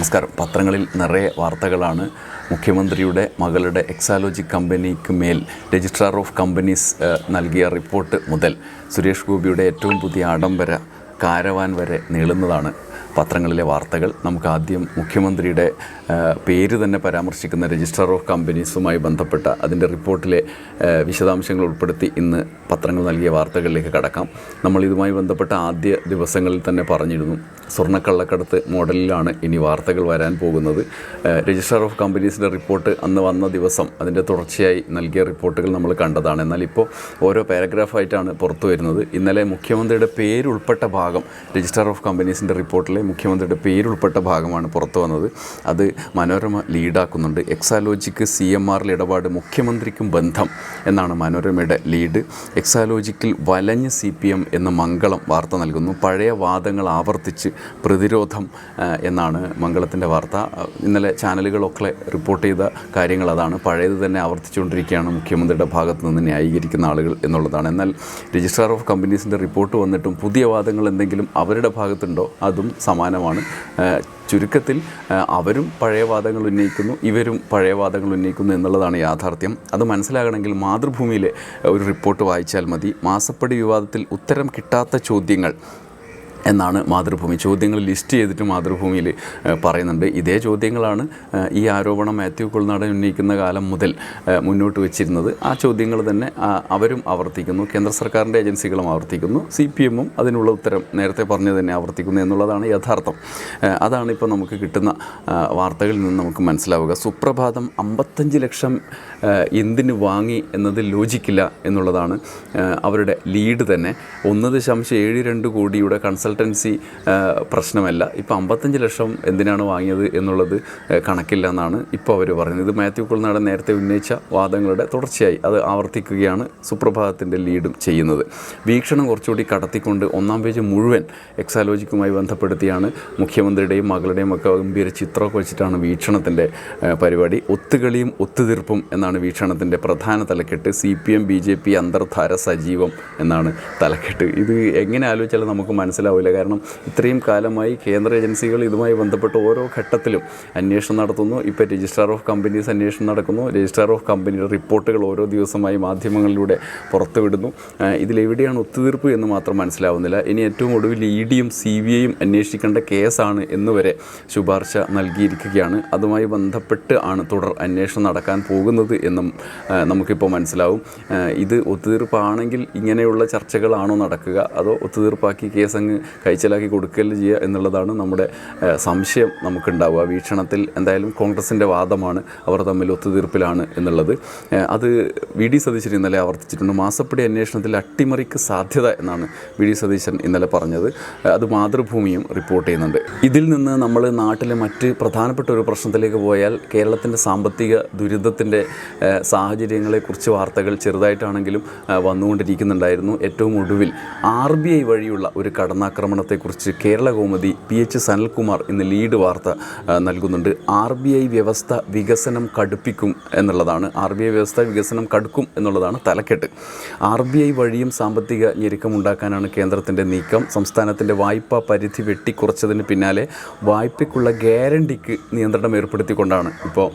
നമസ്കാരം. പത്രങ്ങളിൽ നിറയെ വാർത്തകളാണ്. മുഖ്യമന്ത്രിയുടെ മകളുടെ എക്സാലോജി കമ്പനിക്ക് മേൽ രജിസ്ട്രാർ ഓഫ് കമ്പനീസ് നൽകിയ റിപ്പോർട്ട് മുതൽ സുരേഷ് ഗോപിയുടെ ഏറ്റവും പുതിയ ആഡംബര കാരവാൻ വരെ നീളുന്നതാണ്. പത്രങ്ങളിലെ വാർത്തകൾ. നമുക്ക് ആദ്യം മുഖ്യമന്ത്രിയുടെ പേര് തന്നെ പരാമർശിക്കുന്ന രജിസ്ട്രാർ ഓഫ് കമ്പനീസുമായി ബന്ധപ്പെട്ട അതിന്റെ റിപ്പോർട്ടിലെ വിശദാംശങ്ങൾ ഉൾപ്പെടുത്തി ഇന്ന് പത്രങ്ങൾ നൽകിയ വാർത്തകളിലേക്ക് കടക്കാം. നമ്മൾ ഇതുമായി ബന്ധപ്പെട്ട ആദ്യ ദിവസങ്ങളിൽ തന്നെ പറഞ്ഞിരുന്നു സ്വർണക്കള്ളക്കടത്ത് മോഡലിലാണ് ഇനി വാർത്തകൾ വരാൻ പോകുന്നത്. രജിസ്ട്രാർ ഓഫ് കമ്പനീസിന്റെ റിപ്പോർട്ട് അന്ന് വന്ന ദിവസം അതിന്റെ തുടർച്ചയായി നൽകിയ റിപ്പോർട്ടുകൾ നമ്മൾ കണ്ടതാണ്. എന്നാൽ ഇപ്പോൾ ഓരോ പാരഗ്രാഫായിട്ടാണ് പുറത്തു വരുന്നത്. ഇന്നലെ മുഖ്യമന്ത്രിയുടെ പേരുൾപ്പെട്ട ഭാഗം രജിസ്ട്രാർ ഓഫ് കമ്പനീസിന്റെ റിപ്പോർട്ടിലെ മുഖ്യമന്ത്രിയുടെ പേരുൾപ്പെട്ട ഭാഗമാണ് പുറത്തു വന്നത്. അത് മനോരമ ലീഡാക്കുന്നുണ്ട്. എക്സാലോജിക്ക് സി എം ആറിൽ ഇടപാട് മുഖ്യമന്ത്രിക്കും ബന്ധം എന്നാണ് മനോരമയുടെ ലീഡ്. എക്സാലോജിക്കിൽ വലഞ്ഞ് സി പി എം എന്ന മംഗളം വാർത്ത നൽകുന്നു. പഴയ വാദങ്ങൾ ആവർത്തിച്ച് പ്രതിരോധം എന്നാണ് മംഗളത്തിന്റെ വാർത്ത. ഇന്നലെ ചാനലുകളൊക്കെ റിപ്പോർട്ട് ചെയ്ത കാര്യങ്ങൾ അതാണ്. പഴയത് തന്നെ ആവർത്തിച്ചുകൊണ്ടിരിക്കുകയാണ് മുഖ്യമന്ത്രിയുടെ ഭാഗത്ത് നിന്ന് ന്യായീകരിക്കുന്ന ആളുകൾ എന്നുള്ളതാണ്. എന്നാൽ രജിസ്ട്രാർ ഓഫ് കമ്പനീസിന്റെ റിപ്പോർട്ട് വന്നിട്ടും പുതിയ വാദങ്ങൾ എന്തെങ്കിലും അവരുടെ ഭാഗത്തുണ്ടോ? അതും സമാനമാണ്. ചുരുക്കത്തിൽ അവരും പഴയ വാദങ്ങൾ ഉന്നയിക്കുന്നു ഇവരും പഴയ വാദങ്ങൾ ഉന്നയിക്കുന്നു എന്നുള്ളതാണ് യാഥാർത്ഥ്യം. അത് മനസ്സിലാകണമെങ്കിൽ മാതൃഭൂമിയിലെ ഒരു റിപ്പോർട്ട് വായിച്ചാൽ മതി. മാസപ്പടി വിവാദത്തിൽ ഉത്തരം കിട്ടാത്ത ചോദ്യങ്ങൾ. എന്നാണ് മാതൃഭൂമി. ചോദ്യങ്ങൾ ലിസ്റ്റ് ചെയ്തിട്ട് മാതൃഭൂമിയിൽ പറയുന്നുണ്ട്. ഇതേ ചോദ്യങ്ങളാണ് ഈ ആരോപണം മാത്യു കുൾനാടൻ ഉന്നയിക്കുന്ന കാലം മുതൽ മുന്നോട്ട് വെച്ചിരുന്നത്. ആ ചോദ്യങ്ങൾ തന്നെ അവരും ആവർത്തിക്കുന്നു. കേന്ദ്ര സർക്കാരിന്റെ ഏജൻസികളും ആവർത്തിക്കുന്നു. സി പി എമ്മും അതിനുള്ള ഉത്തരം നേരത്തെ പറഞ്ഞു തന്നെ ആവർത്തിക്കുന്നു എന്നുള്ളതാണ് യഥാർത്ഥം. അതാണിപ്പോൾ നമുക്ക് കിട്ടുന്ന വാർത്തകളിൽ നിന്ന് നമുക്ക് മനസ്സിലാവുക. സുപ്രഭാതം അമ്പത്തഞ്ച് ലക്ഷം എന്തിന് വാങ്ങി എന്നത് ലോജിക്കില്ല എന്നുള്ളതാണ് അവരുടെ ലീഡ് തന്നെ. ഒന്ന് ദശാംശം ഏഴ് രണ്ട് കോടിയുടെ കൺസൾട്ടൻസി ഏഹ്, പ്രശ്നമല്ല. ഇപ്പോൾ അമ്പത്തഞ്ച് ലക്ഷം എന്തിനാണ് വാങ്ങിയത് എന്നുള്ളത് കണക്കില്ല എന്നാണ് ഇപ്പോൾ അവർ പറയുന്നത്. ഇത് മാത്യു കുൾനാടൻ നേരത്തെ ഉന്നയിച്ച വാദങ്ങളുടെ തുടർച്ചയായി അത് ആവർത്തിക്കുകയാണ് സുപ്രഭാതത്തിന്റെ ലീഡും ചെയ്യുന്നത്. വീക്ഷണം കുറച്ചുകൂടി കടത്തിക്കൊണ്ട് ഒന്നാം പേജ് മുഴുവൻ എക്സാലോജിക്കുമായി ബന്ധപ്പെടുത്തിയാണ് മുഖ്യമന്ത്രിയുടെയും മകളുടെയും ഒക്കെ ഗംഭീര ചിത്രമൊക്കെ വെച്ചിട്ടാണ് വീക്ഷണത്തിന്റെ പരിപാടി. ഒത്തുകളിയും ഒത്തുതീർപ്പും എന്നാണ് വീക്ഷണത്തിന്റെ പ്രധാന തലക്കെട്ട്. C P M B J P അന്തർധാര സജീവം എന്നാണ് തലക്കെട്ട്. ഇത് എങ്ങനെ ആലോചിച്ചാലും നമുക്ക് മനസ്സിലാവില്ല കാരണം ഇത്രയും കാലമായി കേന്ദ്ര ഏജൻസികൾ ഇതുമായി ബന്ധപ്പെട്ട് ഓരോ ഘട്ടത്തിലും അന്വേഷണം നടത്തുന്നു. ഇപ്പോൾ രജിസ്ട്രാർ ഓഫ് കമ്പനീസ് അന്വേഷണം നടക്കുന്നു. രജിസ്ട്രാർ ഓഫ് കമ്പനിയുടെ റിപ്പോർട്ടുകൾ ഓരോ ദിവസമായി മാധ്യമങ്ങളിലൂടെ പുറത്തുവിടുന്നു. ഇതിലെവിടെയാണ് ഒത്തുതീർപ്പ് എന്ന് മാത്രം മനസ്സിലാവുന്നില്ല. ഇനി ഏറ്റവും ഒടുവിൽ ഇ ഡിയും സി ബി ഐയും അന്വേഷിക്കേണ്ട കേസാണ് എന്നുവരെ ശുപാർശ നൽകിയിരിക്കുകയാണ്. അതുമായി ബന്ധപ്പെട്ട് ആണ് തുടർ അന്വേഷണം നടക്കാൻ പോകുന്നത് എന്നും നമുക്കിപ്പോൾ മനസ്സിലാവും. ഇത് ഒത്തുതീർപ്പാണെങ്കിൽ ഇങ്ങനെയുള്ള ചർച്ചകളാണോ നടക്കുക? അതോ ഒത്തുതീർപ്പാക്കി കേസ് അങ്ങ് കൈച്ചലാക്കി കൊടുക്കൽ ചെയ്യുക എന്നുള്ളതാണ് നമ്മുടെ സംശയം നമുക്കുണ്ടാവുക. വീക്ഷണത്തിൽ എന്തായാലും കോൺഗ്രസിന്റെ വാദമാണ് അവർ തമ്മിൽ ഒത്തുതീർപ്പിലാണ് എന്നുള്ളത്. അത് വി ഡി സതീശൻ ഇന്നലെ ആവർത്തിച്ചിട്ടുണ്ട്. മാസപ്പടി അന്വേഷണത്തിൽ അട്ടിമറിക്ക് സാധ്യത എന്നാണ് വി ഡി സതീശൻ ഇന്നലെ പറഞ്ഞത്. അത് മാതൃഭൂമിയും റിപ്പോർട്ട് ചെയ്യുന്നുണ്ട്. ഇതിൽ നിന്ന് നമ്മൾ നാട്ടിലെ മറ്റ് പ്രധാനപ്പെട്ട ഒരു പ്രശ്നത്തിലേക്ക് പോയാൽ കേരളത്തിന്റെ സാമ്പത്തിക ദുരിതത്തിന്റെ സാഹചര്യങ്ങളെക്കുറിച്ച് വാർത്തകൾ ചെറുതായിട്ടാണെങ്കിലും വന്നുകൊണ്ടിരിക്കുന്നുണ്ടായിരുന്നു. ഏറ്റവും ഒടുവിൽ ആർ ബി ഐ വഴിയുള്ള ഒരു കടന്നാക്രമണത്തെക്കുറിച്ച് കേരള കൗമുദി പി എച്ച് സനൽകുമാർ ഇന്ന് ലീഡ് വാർത്ത നൽകുന്നുണ്ട്. ആർ ബി ഐ വ്യവസ്ഥ വികസനം കടുപ്പിക്കും എന്നുള്ളതാണ്. ആർ ബി ഐ വ്യവസ്ഥ വികസനം കടുക്കും എന്നുള്ളതാണ് തലക്കെട്ട്. ആർ ബി ഐ വഴിയും സാമ്പത്തിക ഞെരുക്കമുണ്ടാക്കാനാണ് കേന്ദ്രത്തിന്റെ നീക്കം. സംസ്ഥാനത്തിന്റെ വായ്പാ പരിധി വെട്ടിക്കുറച്ചതിന് പിന്നാലെ വായ്പയ്ക്കുള്ള ഗ്യാരണ്ടിക്ക് നിയന്ത്രണം ഏർപ്പെടുത്തിക്കൊണ്ടാണ് ഇപ്പോൾ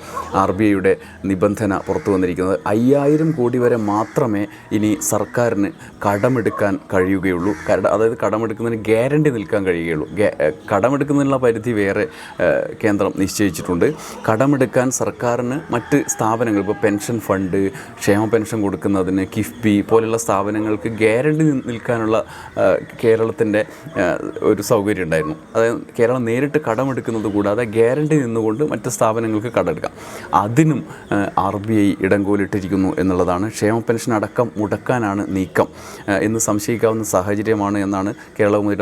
ആർ ബി ഐയുടെ നിബന്ധന പുറത്തു വന്നിരിക്കുന്നത്. അയ്യായിരം കോടി വരെ മാത്രമേ ഇനി സർക്കാരിന് കടമെടുക്കാൻ കഴിയുകയുള്ളൂ. കട അതായത് കടമെടുക്കുന്നതിന് ഗ്യാരണ്ടി നിൽക്കാൻ കഴിയുകയുള്ളൂ. കടമെടുക്കുന്നതിനുള്ള പരിധി വേറെ കേന്ദ്രം നിശ്ചയിച്ചിട്ടുണ്ട്. കടമെടുക്കാൻ സർക്കാരിന് മറ്റ് സ്ഥാപനങ്ങൾ ഇപ്പോൾ പെൻഷൻ ഫണ്ട് ക്ഷേമ പെൻഷൻ കൊടുക്കുന്നതിന് കിഫ്ബി പോലുള്ള സ്ഥാപനങ്ങൾക്ക് ഗ്യാരണ്ടി നിൽക്കാനുള്ള കേരളത്തിന്റെ ഒരു സൗകര്യം ഉണ്ടായിരുന്നു. അതായത് കേരളം നേരിട്ട് കടമെടുക്കുന്നത് കൂടാതെ ഗ്യാരണ്ടി നിന്നുകൊണ്ട് മറ്റ് സ്ഥാപനങ്ങൾക്ക് കടമെടുക്കാം. അതിനും ആർ ബി ഐ ഇടങ്കോലിട്ടിരിക്കുന്നു എന്നുള്ളതാണ്. ക്ഷേമ പെൻഷൻ അടക്കം മുടക്കാനാണ് നീക്കം. എന്ന് സംശയിക്കാവുന്ന സാഹചര്യമാണ് എന്നാണ്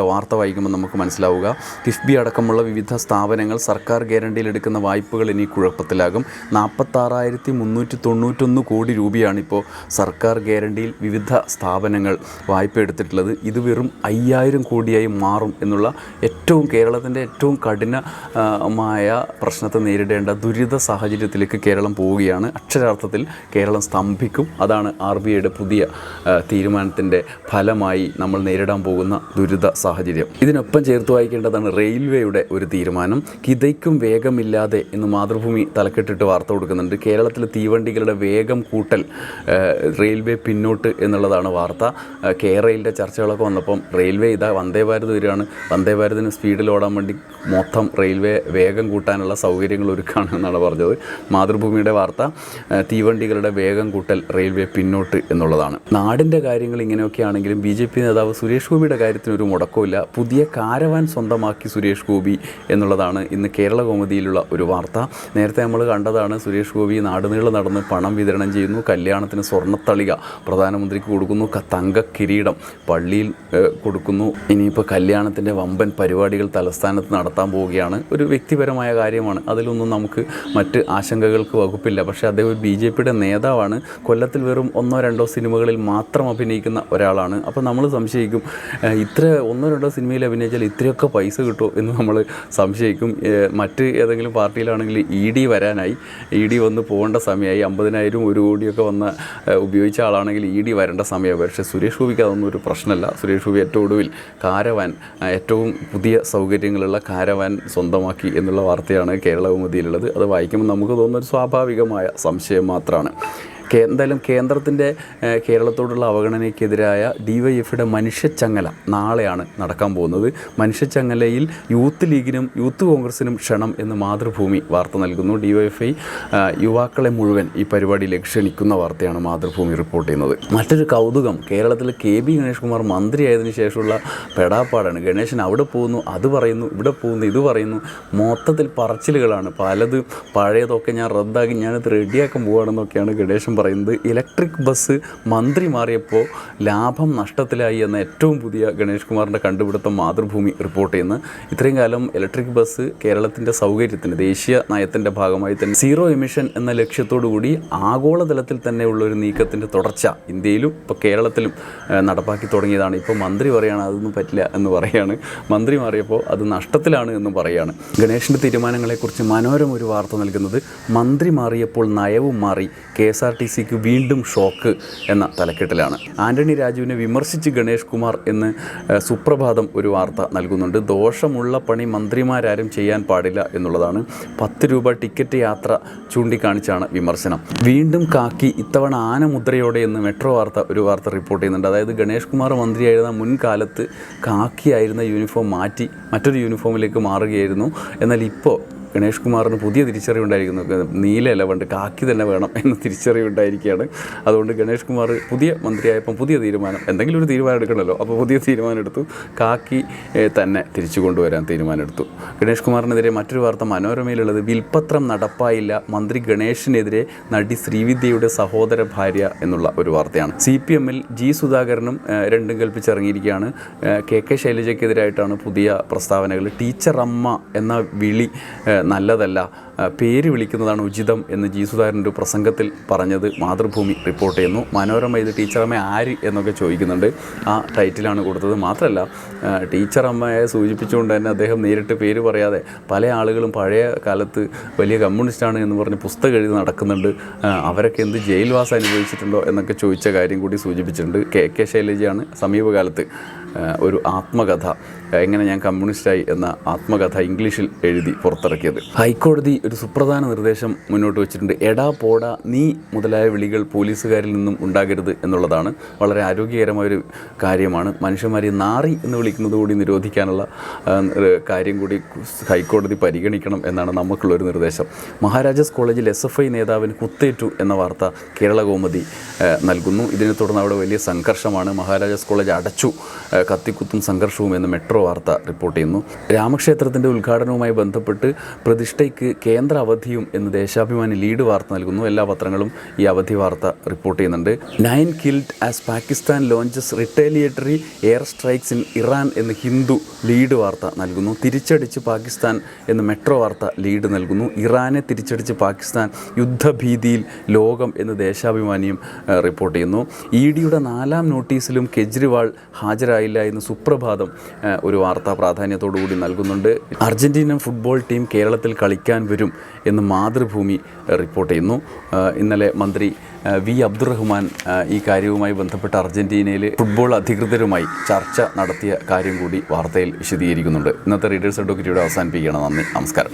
കേരളമുതിയുടെ വാർത്ത വായിക്കുമ്പോൾ നമുക്ക് മനസ്സിലാവുക. കിഫ്ബി അടക്കമുള്ള വിവിധ സ്ഥാപനങ്ങൾ സർക്കാർ ഗ്യാരണ്ടിയിൽ എടുക്കുന്ന വായ്പകൾ ഇനി കുഴപ്പത്തിലാകും. നാൽപ്പത്താറായിരത്തി മുന്നൂറ്റി തൊണ്ണൂറ്റൊന്ന് കോടി രൂപയാണ് ഇപ്പോൾ സർക്കാർ ഗ്യാരണ്ടിയിൽ വിവിധ സ്ഥാപനങ്ങൾ വായ്പ എടുത്തിട്ടുള്ളത്. ഇത് വെറും അയ്യായിരം കോടിയായി മാറും എന്നുള്ള ഏറ്റവും കേരളത്തിന്റെ ഏറ്റവും കഠിനമായ പ്രശ്നത്തെ നേരിടേണ്ട ദുരിത സാഹചര്യത്തിലേക്ക് കേരളം പോവുകയാണ്. അക്ഷരാർത്ഥത്തിൽ കേരളം സ്തംഭിക്കും. അതാണ് ആർ ബി ഐയുടെ പുതിയ തീരുമാനത്തിന്റെ ഫലമായി നമ്മൾ നേരിടാൻ പോകുന്ന ദുരിത സാഹചര്യം സാഹചര്യം. ഇതിനൊപ്പം ചേർത്ത് വായിക്കേണ്ടതാണ് റെയിൽവേയുടെ ഒരു തീരുമാനം. കിതയ്ക്കും വേഗമില്ലാതെ എന്ന് മാതൃഭൂമി തലക്കെട്ടിട്ട് വാർത്ത കൊടുക്കുന്നുണ്ട്. കേരളത്തിലെ തീവണ്ടികളുടെ വേഗം കൂട്ടൽ റെയിൽവേ പിന്നോട്ട് എന്നുള്ളതാണ് വാർത്ത. കേരളയിലെ ചർച്ചകളൊക്കെ വന്നപ്പം റെയിൽവേ ഇതാ വന്ദേ ഭാരത് വരികയാണ്. വന്ദേ ഭാരതിന് സ്പീഡിൽ ഓടാൻ വേണ്ടി മൊത്തം റെയിൽവേ വേഗം കൂട്ടാനുള്ള സൗകര്യങ്ങൾ ഒരുക്കാണ് എന്നാണ് പറഞ്ഞത് മാതൃഭൂമിയുടെ വാർത്ത. തീവണ്ടികളുടെ വേഗം കൂട്ടൽ റെയിൽവേ പിന്നോട്ട് എന്നുള്ളതാണ്. നാടിന്റെ കാര്യങ്ങൾ ഇങ്ങനെയൊക്കെ ആണെങ്കിലും ബി ജെ പി നേതാവ് സുരേഷ് ഗോപിയുടെ കാര്യത്തിന് ഒരു മുടക്കമില്ല പുതിയ കാരവാൻ സ്വന്തമാക്കി സുരേഷ് ഗോപി എന്നുള്ളതാണ് ഇന്ന് കേരള കൗമുദിയിലുള്ള ഒരു വാർത്ത. നേരത്തെ നമ്മൾ കണ്ടതാണ് സുരേഷ് ഗോപി നാടുനീളം നടന്ന് പണം വിതരണം ചെയ്യുന്നു കല്യാണത്തിന് സ്വർണത്തളിക പ്രധാനമന്ത്രിക്ക് കൊടുക്കുന്നു തങ്ക കിരീടം പള്ളിയിൽ കൊടുക്കുന്നു. ഇനിയിപ്പോൾ കല്യാണത്തിന്റെ വമ്പൻ പരിപാടികൾ തലസ്ഥാനത്ത് നടത്താൻ പോവുകയാണ്. ഒരു വ്യക്തിപരമായ കാര്യമാണ്. അതിലൊന്നും നമുക്ക് മറ്റ് ആശങ്കകൾക്ക് വകുപ്പില്ല. പക്ഷേ അദ്ദേഹം ഒരു ബി ജെ പിയുടെ നേതാവാണ്. കൊല്ലത്തിൽ വെറും ഒന്നോ രണ്ടോ സിനിമകളിൽ മാത്രം അഭിനയിക്കുന്ന ഒരാളാണ്. അപ്പോൾ നമ്മൾ സംശയിക്കും ഇത്ര ഒന്നോ രണ്ടോ സിനിമയിൽ അഭിനയിച്ചാൽ ഇത്രയൊക്കെ പൈസ കിട്ടുമോ എന്ന് നമ്മൾ സംശയിക്കും. മറ്റ് ഏതെങ്കിലും പാർട്ടിയിലാണെങ്കിൽ ഇ ഡി വരാനായി. ഇ ഡി വന്ന് പോകേണ്ട സമയമായി. അമ്പതിനായിരം ഒരു കോടിയൊക്കെ വന്ന് ഉപയോഗിച്ച ആളാണെങ്കിൽ ഇ ഡി വരേണ്ട സമയമായി. പക്ഷേ സുരേഷ് ഗോപിക്ക് അതൊന്നും ഒരു പ്രശ്നമല്ല. സുരേഷ് ഗോപി ഏറ്റവും ഒടുവിൽ കാരവാൻ ഏറ്റവും പുതിയ സൗകര്യങ്ങളുള്ള കാരവാൻ സ്വന്തമാക്കി എന്നുള്ള വാർത്തയാണ് കേരള കൗമുദിയിലുള്ളത് അത് വായിക്കുമ്പോൾ നമുക്ക് തോന്നുന്ന ഒരു സ്വാഭാവികമായ സംശയം മാത്രമാണ്. എന്തായാലും കേന്ദ്രത്തിന്റെ കേരളത്തോടുള്ള അവഗണനയ്ക്കെതിരായ ഡി വൈ എഫിയുടെ മനുഷ്യച്ചങ്ങല നാളെയാണ് നടക്കാൻ പോകുന്നത്. മനുഷ്യച്ചങ്ങലയിൽ യൂത്ത് ലീഗിനും യൂത്ത് കോൺഗ്രസിനും ക്ഷണം എന്ന് മാതൃഭൂമി വാർത്ത നൽകുന്നു. ഡി വൈ എഫ് ഐ യുവാക്കളെ മുഴുവൻ ഈ പരിപാടിയിലേക്ക് ക്ഷണിക്കുന്ന വാർത്തയാണ് മാതൃഭൂമി റിപ്പോർട്ട് ചെയ്യുന്നത്. മറ്റൊരു കൗതുകം കേരളത്തിൽ കെ ബി ഗണേഷ് കുമാർ മന്ത്രിയായതിനു ശേഷമുള്ള പെടാപ്പാടാണ്. ഗണേശൻ അവിടെ പോകുന്നു അത് പറയുന്നു ഇവിടെ പോകുന്നു ഇത് പറയുന്നു. മൊത്തത്തിൽ പറച്ചിലുകളാണ്. പലത് പഴയതൊക്കെ ഞാൻ റദ്ദാക്കി ഞാനത് റെഡിയാക്കാൻ പോവുകയാണെന്നൊക്കെയാണ് ഗണേശൻ പറയുന്നത് ഇലക്ട്രിക് ബസ് മന്ത്രി മാറിയപ്പോൾ ലാഭം നഷ്ടത്തിലായി എന്ന ഏറ്റവും പുതിയ ഗണേഷ് കുമാറിന്റെ കണ്ടുപിടുത്തം മാതൃഭൂമി റിപ്പോർട്ട് ചെയ്യുന്നു. ഇത്രയും കാലം ഇലക്ട്രിക് ബസ് കേരളത്തിന്റെ സൗകര്യത്തിന് ദേശീയ നയത്തിന്റെ ഭാഗമായി തന്നെ സീറോ എമിഷൻ എന്ന ലക്ഷ്യത്തോടു കൂടി ആഗോളതലത്തിൽ തന്നെയുള്ള ഒരു നീക്കത്തിന്റെ തുടർച്ച ഇന്ത്യയിലും ഇപ്പോൾ കേരളത്തിലും നടപ്പാക്കി തുടങ്ങിയതാണ്. ഇപ്പോൾ മന്ത്രി പറയുകയാണ് അതൊന്നും പറ്റില്ല എന്ന് പറയുകയാണ് മന്ത്രി മാറിയപ്പോൾ അത് നഷ്ടത്തിലാണ് എന്ന് പറയുകയാണ് ഗണേഷിന്റെ തീരുമാനങ്ങളെക്കുറിച്ച് മനോരമ ഒരു വാർത്ത നൽകുന്നത് മന്ത്രി മാറിയപ്പോൾ നയവും മാറി കെ എസ് ആർ ടി സിക്ക് വീണ്ടും ഷോക്ക് എന്ന തലക്കെട്ടിലാണ്. ആന്റണി രാജുവിനെ വിമർശിച്ച് ഗണേഷ് കുമാർ എന്ന് സുപ്രഭാതം ഒരു വാർത്ത നൽകുന്നുണ്ട്. ദോഷമുള്ള പണി മന്ത്രിമാരാരും ചെയ്യാൻ പാടില്ല എന്നുള്ളതാണ് പത്ത് രൂപ ടിക്കറ്റ് യാത്ര ചൂണ്ടിക്കാണിച്ചാണ് വിമർശനം. വീണ്ടും കാക്കി ഇത്തവണ ആനമുദ്രയോടെ എന്ന് മെട്രോ വാർത്ത ഒരു വാർത്ത റിപ്പോർട്ട് ചെയ്യുന്നുണ്ട്. അതായത് ഗണേഷ് കുമാർ മന്ത്രിയായിരുന്ന മുൻകാലത്ത് കാക്കിയായിരുന്ന യൂണിഫോം മാറ്റി മറ്റൊരു യൂണിഫോമിലേക്ക് മാറുകയായിരുന്നു. എന്നാൽ ഇപ്പോൾ ഗണേഷ് കുമാറിന് പുതിയ തിരിച്ചറിവുണ്ടായിരിക്കുന്നു നീലയല്ല പണ്ട് കാക്കി തന്നെ വേണം എന്ന തിരിച്ചറിവുണ്ടായിരിക്കുകയാണ് അതുകൊണ്ട് ഗണേഷ് കുമാർ പുതിയ മന്ത്രിയായപ്പം പുതിയ തീരുമാനം എന്തെങ്കിലും ഒരു തീരുമാനം എടുക്കണമല്ലോ അപ്പോൾ പുതിയ തീരുമാനം എടുത്തു. കാക്കി തന്നെ തിരിച്ചു കൊണ്ടുവരാൻ തീരുമാനമെടുത്തു. ഗണേഷ് കുമാറിനെതിരെ മറ്റൊരു വാർത്ത മനോരമയിലുള്ളത് വിൽപ്പത്രം നടപ്പായില്ല മന്ത്രി ഗണേഷിനെതിരെ നടി ശ്രീവിദ്യയുടെ സഹോദര ഭാര്യ എന്നുള്ള ഒരു വാർത്തയാണ്. സി പി എമ്മിൽ ജി സുധാകരനും രണ്ടും കൽപ്പിച്ചിറങ്ങിയിരിക്കുകയാണ്. കെ കെ ശൈലജയ്ക്കെതിരായിട്ടാണ് പുതിയ പ്രസ്താവനകൾ. ടീച്ചർ അമ്മ എന്ന വിളി നല്ലതല്ല. പേര് വിളിക്കുന്നതാണ് ഉചിതം എന്ന് ജി സുധാകരന്റെ ഒരു പ്രസംഗത്തിൽ പറഞ്ഞത് മാതൃഭൂമി റിപ്പോർട്ട് ചെയ്യുന്നു. മനോരമ ഇത് ടീച്ചറമ്മ ആര് എന്നൊക്കെ ചോദിക്കുന്നുണ്ട്. ആ ടൈറ്റിലാണ് കൊടുത്തത്. മാത്രമല്ല ടീച്ചറമ്മയെ സൂചിപ്പിച്ചുകൊണ്ട് തന്നെ അദ്ദേഹം നേരിട്ട് പേര് പറയാതെ പല ആളുകളും പഴയ കാലത്ത് വലിയ കമ്മ്യൂണിസ്റ്റാണ് എന്ന് പറഞ്ഞ് പുസ്തകം എഴുതി നടക്കുന്നുണ്ട്. അവരൊക്കെ എന്ത് ജയിൽവാസം അനുഭവിച്ചിട്ടുണ്ടോ എന്നൊക്കെ ചോദിച്ച കാര്യം കൂടി സൂചിപ്പിച്ചിട്ടുണ്ട്. കെ. കെ. ശൈലജയാണ് സമീപകാലത്ത് ഒരു ആത്മകഥ. എങ്ങനെ ഞാൻ കമ്മ്യൂണിസ്റ്റായി എന്ന ആത്മകഥ ഇംഗ്ലീഷിൽ എഴുതി പുറത്തിറക്കിയത്. ഹൈക്കോടതി ഒരു സുപ്രധാന നിർദ്ദേശം മുന്നോട്ട് വെച്ചിട്ടുണ്ട്. എടാ പോടാ നീ മുതലായ വിളികൾ പോലീസുകാരിൽ നിന്നും ഉണ്ടാകരുത് എന്നുള്ളതാണ്. വളരെ ആരോഗ്യകരമായൊരു കാര്യമാണ്. മനുഷ്യന്മാരെ നാറി എന്ന് വിളിക്കുന്നത് കൂടി നിരോധിക്കാനുള്ള കാര്യം കൂടി ഹൈക്കോടതി പരിഗണിക്കണം എന്നാണ് നമുക്കുള്ളൊരു നിർദ്ദേശം. മഹാരാജാസ് കോളേജിൽ എസ് എഫ് ഐ നേതാവിന് കുത്തേറ്റു എന്ന വാർത്ത കേരള കോമതി നൽകുന്നു. ഇതിനെ തുടർന്ന് അവിടെ വലിയ സംഘർഷമാണ്. മഹാരാജാസ് കോളേജ് അടച്ചു കത്തിക്കുത്തും സംഘർഷവും എന്ന് മെട്രോ വാർത്ത റിപ്പോർട്ട് ചെയ്യുന്നു. രാമക്ഷേത്രത്തിന്റെ ഉദ്ഘാടനവുമായി ബന്ധപ്പെട്ട് പ്രതിഷ്ഠയ്ക്ക് കേന്ദ്ര അവധിയും എന്ന് ദേശാഭിമാനി ലീഡ് വാർത്ത നൽകുന്നു. എല്ലാ പത്രങ്ങളും ഈ അവധി വാർത്ത റിപ്പോർട്ട് ചെയ്യുന്നുണ്ട്. Nine killed as Pakistan launches retaliatory air strikes in Iran എന്ന് ഹിന്ദു ലീഡ് വാർത്ത നൽകുന്നു. തിരിച്ചടിച്ച് പാകിസ്ഥാൻ എന്ന് മെട്രോ വാർത്ത ലീഡ് നൽകുന്നു. ഇറാനെ തിരിച്ചടിച്ച് പാകിസ്ഥാൻ യുദ്ധഭീതിയിൽ ലോകം എന്ന് ദേശാഭിമാനിയും റിപ്പോർട്ട് ചെയ്യുന്നു. ഇ ഡിയുടെ നാലാം നോട്ടീസിലും കെജ്രിവാൾ ഹാജരായില്ല എന്ന് സുപ്രഭാതം ഒരു വാർത്താ പ്രാധാന്യത്തോടു കൂടി നൽകുന്നുണ്ട്. അർജന്റീന ഫുട്ബോൾ ടീം കേരളത്തിൽ കളിക്കാൻ വരും വരും എന്ന് മാതൃഭൂമി റിപ്പോർട്ട് ചെയ്യുന്നു. ഇന്നലെ മന്ത്രി വി അബ്ദുറഹ്മാൻ ഈ കാര്യവുമായി ബന്ധപ്പെട്ട് അർജന്റീനയിൽ ഫുട്ബോൾ അധികൃതരുമായി ചർച്ച നടത്തിയ കാര്യം കൂടി വാർത്തയിൽ വിശദീകരിക്കുന്നുണ്ട്. ഇന്നത്തെ റീഡേഴ്സ് അഡ്വക്കറ്റിയുടെ അവസാനിപ്പിക്കുകയാണ്. നന്ദി. നമസ്കാരം.